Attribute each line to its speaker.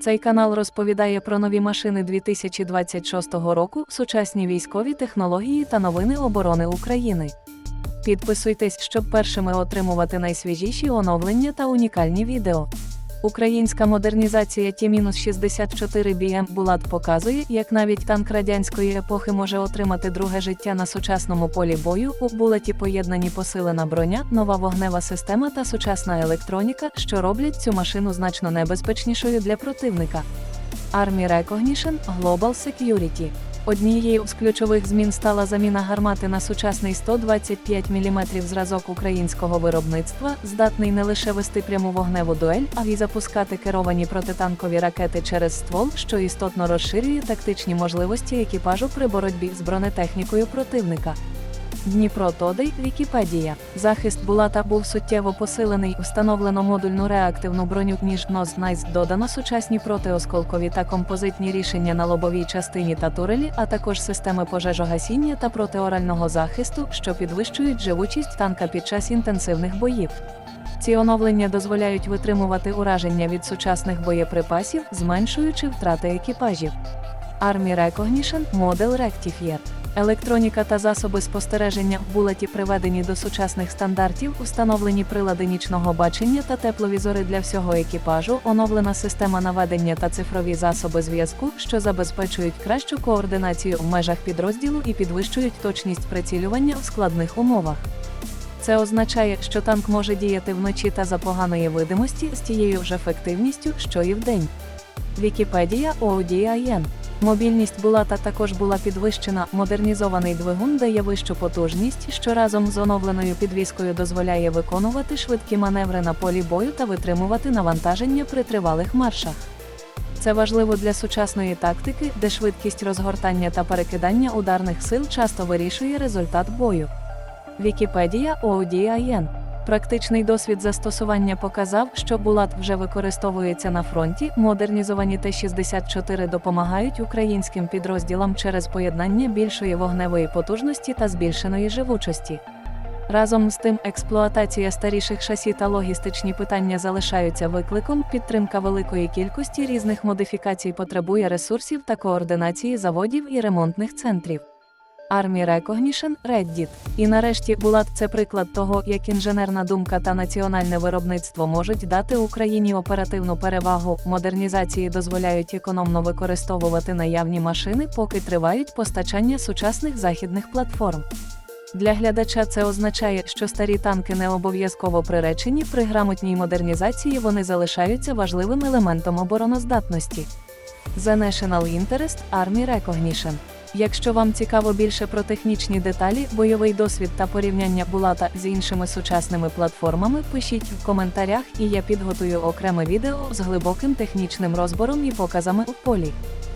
Speaker 1: Цей канал розповідає про нові машини 2026 року, сучасні військові технології та новини оборони України. Підписуйтесь, щоб першими отримувати найсвіжіші оновлення та унікальні відео. Українська модернізація Ті-64BM Булат показує, як навіть танк радянської епохи може отримати друге життя на сучасному полі бою. У булаті поєднані посилена броня, нова вогнева система та сучасна електроніка, що роблять цю машину значно небезпечнішою для противника. Army Recognition Global Security Однією з ключових змін стала заміна гармати на сучасний 125 мм зразок українського виробництва, здатний не лише вести пряму вогневу дуель, а й запускати керовані протитанкові ракети через ствол, що істотно розширює тактичні можливості екіпажу при боротьбі з бронетехнікою противника. Дніпро Тодей, Вікіпедія. Захист Булата був суттєво посилений. Встановлено модульну реактивну броню ніж НОЗ Найс додано сучасні протиосколкові та композитні рішення на лобовій частині та турелі, а також системи пожежогасіння та протиорального захисту, що підвищують живучість танка під час інтенсивних боїв. Ці оновлення дозволяють витримувати ураження від сучасних боєприпасів, зменшуючи втрати екіпажів. Army Recognition Model Rectifier Електроніка та засоби спостереження в булаті приведені до сучасних стандартів, встановлені прилади нічного бачення та тепловізори для всього екіпажу, оновлена система наведення та цифрові засоби зв'язку, що забезпечують кращу координацію в межах підрозділу і підвищують точність прицілювання в складних умовах. Це означає, що танк може діяти вночі та за поганої видимості з тією ж ефективністю, що і вдень. Вікіпедія ODIN Мобільність Булата також була підвищена. Модернізований двигун дає вищу потужність, що разом з оновленою підвіскою дозволяє виконувати швидкі маневри на полі бою та витримувати навантаження при тривалих маршах. Це важливо для сучасної тактики, де швидкість розгортання та перекидання ударних сил часто вирішує результат бою. Вікіпедія ODIN Практичний досвід застосування показав, що Булат вже використовується на фронті. Модернізовані Т-64 допомагають українським підрозділам через поєднання більшої вогневої потужності та збільшеної живучості. Разом з тим, експлуатація старіших шасі та логістичні питання залишаються викликом. Підтримка великої кількості різних модифікацій потребує ресурсів та координації заводів і ремонтних центрів. Army Recognition Reddit. І нарешті Булат це приклад того, як інженерна думка та національне виробництво можуть дати Україні оперативну перевагу. Модернізації дозволяють економно використовувати наявні машини, поки тривають постачання сучасних західних платформ. Для глядача це означає, що старі танки не обов'язково приречені, при грамотній модернізації вони залишаються важливим елементом обороноздатності. The National Interest Army Recognition Якщо вам цікаво більше про технічні деталі, бойовий досвід та порівняння Булата з іншими сучасними платформами, пишіть в коментарях, і я підготую окреме відео з глибоким технічним розбором і показами у полі.